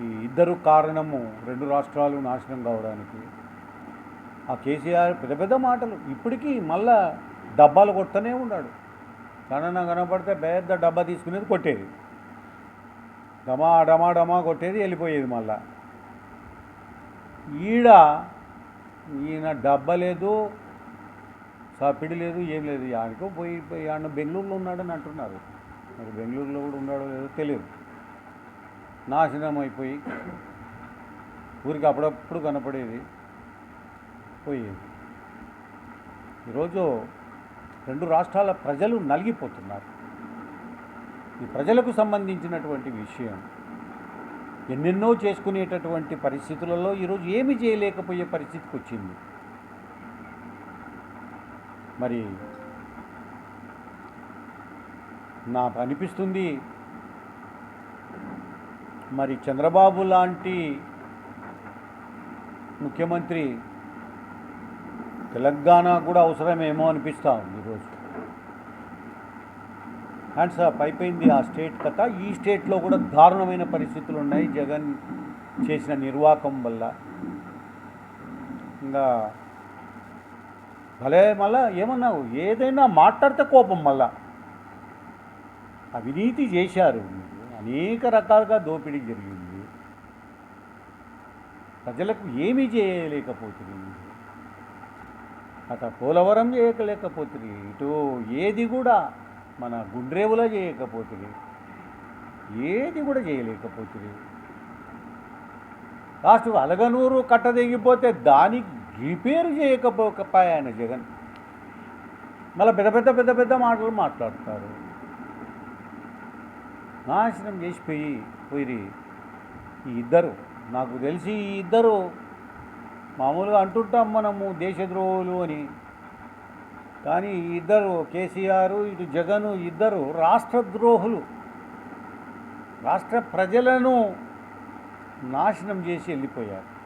ఈ ఇద్దరు కారణము రెండు రాష్ట్రాలు నాశనం కావడానికి. ఆ కేసీఆర్ పెద్ద పెద్ద మాటలు. ఇప్పటికీ మళ్ళా డబ్బాలు కొడుతూనే ఉన్నాడు. కనన కనపడితే పెద్ద డబ్బా తీసుకునేది కొట్టేది. డమా డమా డమా కొట్టేది వెళ్ళిపోయేది మళ్ళా. ఈడ ఈయన డబ్బా లేదు సపిడి లేదు ఏం లేదు. ఆడికో పోయి పోయి ఆయన బెంగళూరులో ఉన్నాడని అంటున్నారు. మరి బెంగళూరులో కూడా ఉన్నాడో లేదో తెలియదు. నాశనం అయిపోయి ఊరికి అప్పుడప్పుడు కనపడేది పోయేది. ఈరోజు రెండు రాష్ట్రాల ప్రజలు నలిగిపోతున్నారు. ఈ ప్రజలకు సంబంధించినటువంటి విషయం ఎన్నెన్నో చేసుకునేటటువంటి పరిస్థితులలో ఈరోజు ఏమి చేయలేకపోయే పరిస్థితికి వచ్చింది. మరి నాకు అనిపిస్తుంది మరి చంద్రబాబు లాంటి ముఖ్యమంత్రి తెలంగాణ కూడా అవసరమేమో అనిపిస్తూ ఉంది ఈరోజు హ్యాండ్స్ అప్ అయిపోయింది ఆ స్టేట్ కథ. ఈ స్టేట్లో కూడా దారుణమైన పరిస్థితులు ఉన్నాయి. జగన్ చేసిన నిర్వాకం వల్ల. ఇంకా భలే మళ్ళా ఏమన్నావు? ఏదైనా మాట్లాడితే కోపం మళ్ళా. అవినీతి చేశారు. అనేక రకాలుగా దోపిడీ జరిగింది. ప్రజలకు ఏమీ చేయలేకపోతుంది అట పోలవరం చేయలేకపోతుంది ఇటు ఏది కూడా మన గుండ్రేవులో చేయకపోతుంది ఏది కూడా చేయలేకపోతుంది లాస్ట్ అలగనూరు కట్ట తెగిపోతే దానికి రిపేర్ చేయకపోకపోయాయన జగన్. మళ్ళీ పెద్ద పెద్ద పెద్ద పెద్ద మాటలు మాట్లాడతారు. నాశనం చేసిపోయి పోయి ఈ ఇద్దరు నాకు తెలిసి ఈ ఇద్దరు మామూలుగా అంటుంటాం మనము దేశద్రోహులు అని. కానీ ఈ ఇద్దరు కేసీఆర్ ఇటు జగన్ ఇద్దరు రాష్ట్రద్రోహులు. రాష్ట్ర ప్రజలను నాశనం చేసి వెళ్ళిపోయారు.